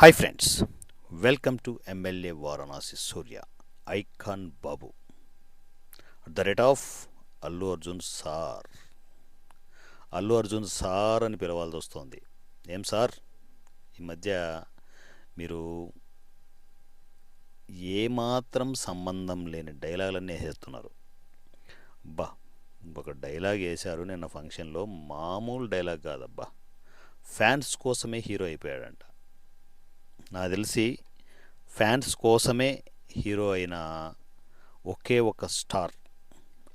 Hi friends welcome to MLA Varanasi Surya icon Babu at the rate of Allu Arjun sir Allu Arjun sir అని పిలవాల్సి వస్తుంది. ఏం sir? ఈ మధ్య మీరు ఏమాత్రం సంబంధం లేని డైలాగులన్నీ వేసేస్తున్నారు. బా ఒక డైలాగ్ వేశారు నిన్న ఫంక్షన్లో. మామూలు డైలాగ్ కాదబ్బా. ఫ్యాన్స్ కోసమే హీరో అయిపోయాడంట. నాకు తెలిసి ఫ్యాన్స్ కోసమే హీరో అయిన ఒకే ఒక స్టార్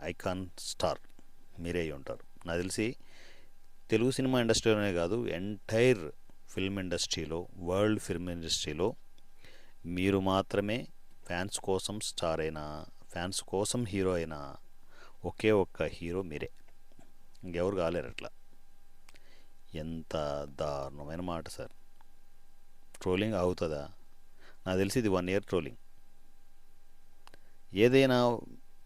ఐకాన్ స్టార్ మీరే ఉంటారు. నాకు తెలిసి తెలుగు సినిమా ఇండస్ట్రీలోనే కాదు ఎంటైర్ ఫిల్మ్ ఇండస్ట్రీలో వరల్డ్ ఫిల్మ్ ఇండస్ట్రీలో మీరు మాత్రమే ఫ్యాన్స్ కోసం స్టార్ అయిన ఫ్యాన్స్ కోసం హీరో అయిన ఒకే ఒక్క హీరో మీరే. ఇంకెవరు కాలేరు అట్లా. ఎంత దారుణమైన మాట సార్. ట్రోలింగ్ అవుతుందా? నాకు తెలిసి ఇది వన్ ఇయర్ ట్రోలింగ్ ఏదైనా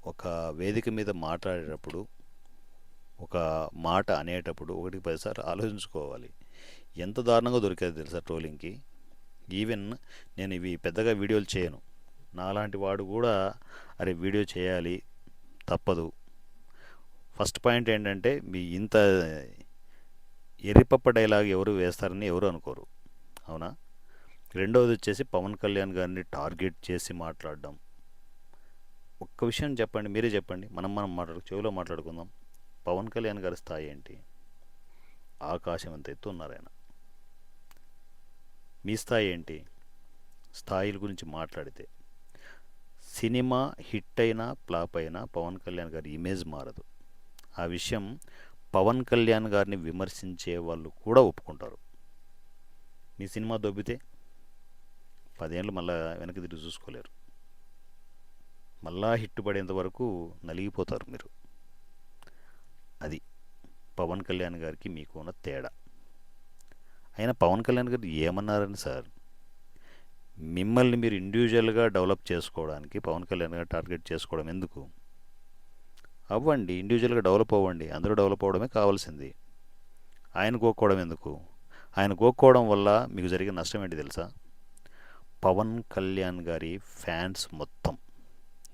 ఒక వేదిక మీద మాట్లాడేటప్పుడు ఒక మాట అనేటప్పుడు ఒకటికి పదిసార్లు ఆలోచించుకోవాలి. ఎంత దారుణంగా దొరికేది తెలుసా ట్రోలింగ్కి ఈవెన్ నేను ఇవి పెద్దగా వీడియోలు చేయను. నాలాంటి వాడు కూడా అరే వీడియో చేయాలి తప్పదు. ఫస్ట్ పాయింట్ ఏంటంటే మీ ఇంత ఎర్రిపప్ప డైలాగ్ ఎవరు వేస్తారని ఎవరు అనుకోరు. అవునా? రెండవది వచ్చేసి పవన్ కళ్యాణ్ గారిని టార్గెట్ చేసి మాట్లాడడం. ఒక్క విషయం చెప్పండి మీరే చెప్పండి. మనం మనం మాట్లాడు చెవిలో మాట్లాడుకుందాం. పవన్ కళ్యాణ్ గారి స్థాయి ఏంటి? ఆకాశం ఎంత ఎత్తు ఉన్నారు ఆయన. మీ స్థాయి ఏంటి? స్థాయిల గురించి మాట్లాడితే. సినిమా హిట్ అయినా ఫ్లాప్ అయినా పవన్ కళ్యాణ్ గారి ఇమేజ్ మారదు. ఆ విషయం పవన్ కళ్యాణ్ గారిని విమర్శించే వాళ్ళు కూడా ఒప్పుకుంటారు. మీ సినిమా దొబ్బితే పదేళ్ళు మళ్ళా వెనక్కి తిరిగి చూసుకోలేరు. మళ్ళా హిట్ పడేంత వరకు నలిగిపోతారు మీరు. అది పవన్ కళ్యాణ్ గారికి మీకు ఉన్న తేడా. అయినా పవన్ కళ్యాణ్ గారు ఏమన్నారని సార్? మిమ్మల్ని మీరు ఇండివిజువల్గా డెవలప్ చేసుకోవడానికి పవన్ కళ్యాణ్ గారు టార్గెట్ చేసుకోవడం ఎందుకు? అవ్వండి ఇండివిజువల్గా డెవలప్ అవ్వండి అందరూ డెవలప్ అవ్వడమే కావాల్సింది. ఆయన కోక్కోవడం ఎందుకు? ఆయన కోక్కోవడం వల్ల మీకు జరిగే నష్టం ఏంటి తెలుసా? పవన్ కళ్యాణ్ గారి ఫ్యాన్స్ మొత్తం.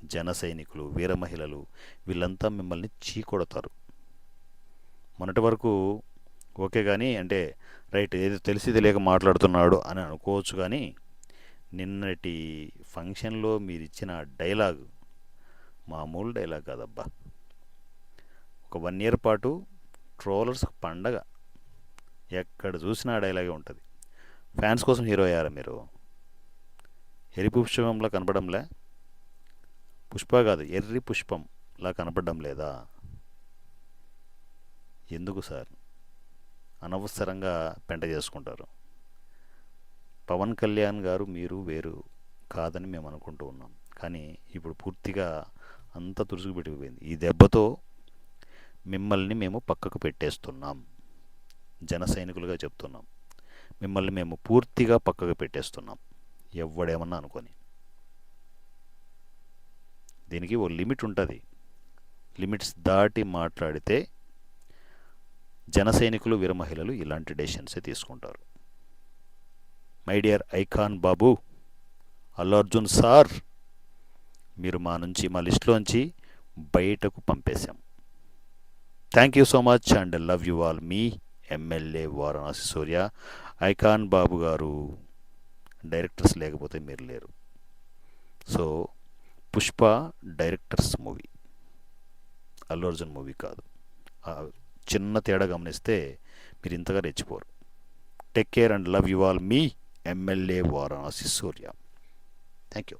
జన సైనికులు వీర మహిళలు వీళ్ళంతా మిమ్మల్ని చీకొడతారు. మొన్నటి వరకు ఓకే కానీ అంటే రైట్ ఏదో తెలిసి తెలియక మాట్లాడుతున్నాడు అని అనుకోవచ్చు కానీ నిన్నటి ఫంక్షన్లో మీరు ఇచ్చిన డైలాగ్ మామూలు డైలాగ్ కాదబ్బా. ఒక వన్ ఇయర్ పాటు ట్రోలర్స్ పండగ. ఎక్కడ చూసినా డైలాగే ఉంటుంది. ఫ్యాన్స్ కోసం హీరో అయ్యారా మీరు? ఎర్రి పుష్పంలా కనపడంలే? పుష్ప కాదు ఎర్రి పుష్పంలా కనపడడం లేదా? ఎందుకు సార్? అనవసరంగా పెంట చేసుకుంటారు. పవన్ కళ్యాణ్ గారు మీరు వేరు కాదని మేము అనుకుంటూ ఉన్నాం. కానీ ఇప్పుడు పూర్తిగా అంతా తురుసుకు పెట్టిపోయింది. ఈ దెబ్బతో మిమ్మల్ని మేము పక్కకు పెట్టేస్తున్నాం. జన సైనికులుగా చెప్తున్నాం. మిమ్మల్ని మేము పూర్తిగా పక్కకు పెట్టేస్తున్నాం. ఎవడేమన్నా అనుకొని. దీనికి ఓ లిమిట్ ఉంటుంది. లిమిట్స్ దాటి మాట్లాడితే జన సైనికులు మహిళలు ఇలాంటి డెసిషన్సే తీసుకుంటారు. My dear icon Babu Allu Arjun sir మీరు మా నుంచి మా లిస్టులోంచి బయటకు పంపేశాం. Thank you so much and love you all me MLA Varanasi Surya. Icon Babu గారు డైరెక్టర్స్ లేకపోతే మీరు లేరు. So Pushpa directors movie. Allu Arjun movie కాదు. చిన్న తేడా గమనిస్తే మీరు ఇంతగా రెచ్చిపోరు. Take care and love you all me MLA Varanasi Surya. Thank you.